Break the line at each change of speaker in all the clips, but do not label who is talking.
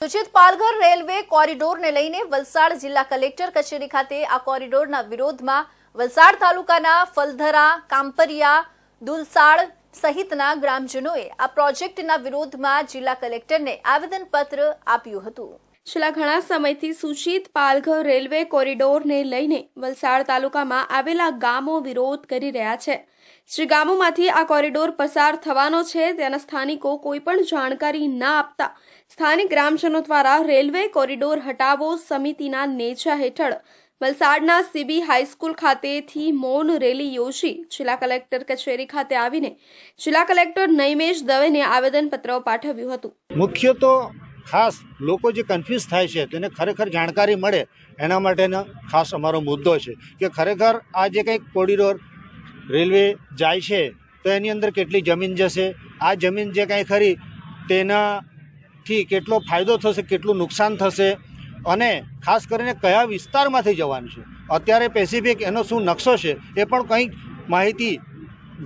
સૂચિત પાલઘર રેલવે કોરિડોરને લઈને વલસાડ જિલ્લા કલેક્ટર કચેરી ખાતે આ કોરિડોરના વિરોધમાં વલસાડ તાલુકાના ફલધરા, કાંપરિયા, દુલસાડ સહિતના ગ્રામજનોએ આ પ્રોજેક્ટના વિરોધમાં જિલ્લા કલેક્ટરને આવેદનપત્ર આપ્યું હતું.
છેલ્લા ઘણા સમયથી સૂચિત પાલઘર રેલવે કોરિડોરને લઈને વલસાડ તાલુકામાં આવેલા ગામો વિરોધ કરી રહ્યા છે. જે ગામોમાંથી આ કોરિડોર પસાર થવાનો છે તેના સ્થાનિકો કોઈ પણ જાણકારી ના આપતા સ્થાનિક ગ્રામજનો દ્વારા રેલવે કોરિડોર હટાવો સમિતિના નેજા હેઠળ વલસાડના સીબી હાઈસ્કૂલ ખાતેથી મૌન રેલી યોજી જિલ્લા કલેક્ટર કચેરી ખાતે આવીને જિલ્લા કલેક્ટર નૈમેશ દવેને આવેદનપત્ર પાઠવ્યું હતું.
મુખ્ય તો ખાસ લોકો જે કન્ફ્યુઝ થાય છે, તેને ખરેખર જાણકારી મળે, એના માટેનો ખાસ અમારો મુદ્દો છે કે ખરેખર આ જે કંઈક કોરિડોર રેલવે જાય છે, તો એની અંદર કેટલી જમીન જશે? આ જમીન જે કાંઈ ખરી, તેનાથી કેટલો ફાયદો થશે, કેટલું નુકસાન થશે? અને ખાસ કરીને કયા વિસ્તારમાંથી જવાનું છે? અત્યારે પેસિફિક એનો શું નકશો છે, એ પણ કંઈક માહિતી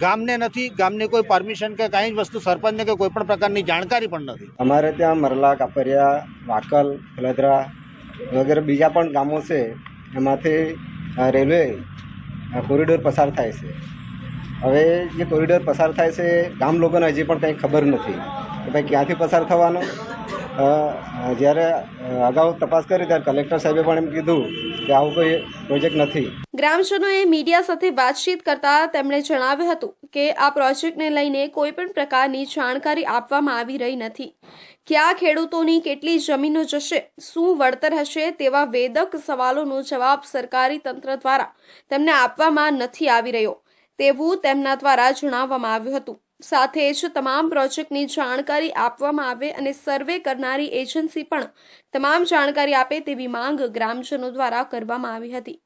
ગામને નથી, ગામની કોઈ પરમિશન કે કાંઈ જ વસ્તુ સરપંચને કે કોઈ પણ પ્રકારની જાણકારી પણ નથી.
અમારે ત્યાં મરલા, કાપરિયા, વાકલ ફલદરા વગેરે બીજા પણ ગામો છે, એમાંથી રેલવે કોરિડોર પસાર થાય છે. હવે જે કોરિડોર પસાર થાય છે, ગામ લોકોને હજી પણ કંઈ ખબર નથી કે ભાઈ ક્યાંથી પસાર થવાનો? જ્યારે અગાઉ તપાસ કરી ત્યારે કલેક્ટર સાહેબે પણ એમ કીધું કે આવું કોઈ પ્રોજેક્ટ નથી.
ગ્રામજનોએ મીડિયા સાથે વાતચીત કરતા તેમણે જણાવ્યું હતું કે આ પ્રોજેક્ટને લઈને કોઈ પણ પ્રકારની જાણકારી આપવામાં આવી રહી નથી. કયા ખેડૂતોની કેટલી જમીનો જશે, શું વળતર હશે તેવા વેદક સવાલોનો જવાબ સરકારી તંત્ર દ્વારા તેમને આપવામાં નથી આવી રહ્યો. તેવું તેમના દ્વારા જણાવવામાં આવ્યું હતું. સાથે જ તમામ પ્રોજેક્ટની જાણકારી આપવામાં આવે અને સર્વે કરનારી એજન્સી પણ તમામ જાણકારી આપે તેવી માંગ ગ્રામજનો દ્વારા કરવામાં આવી હતી.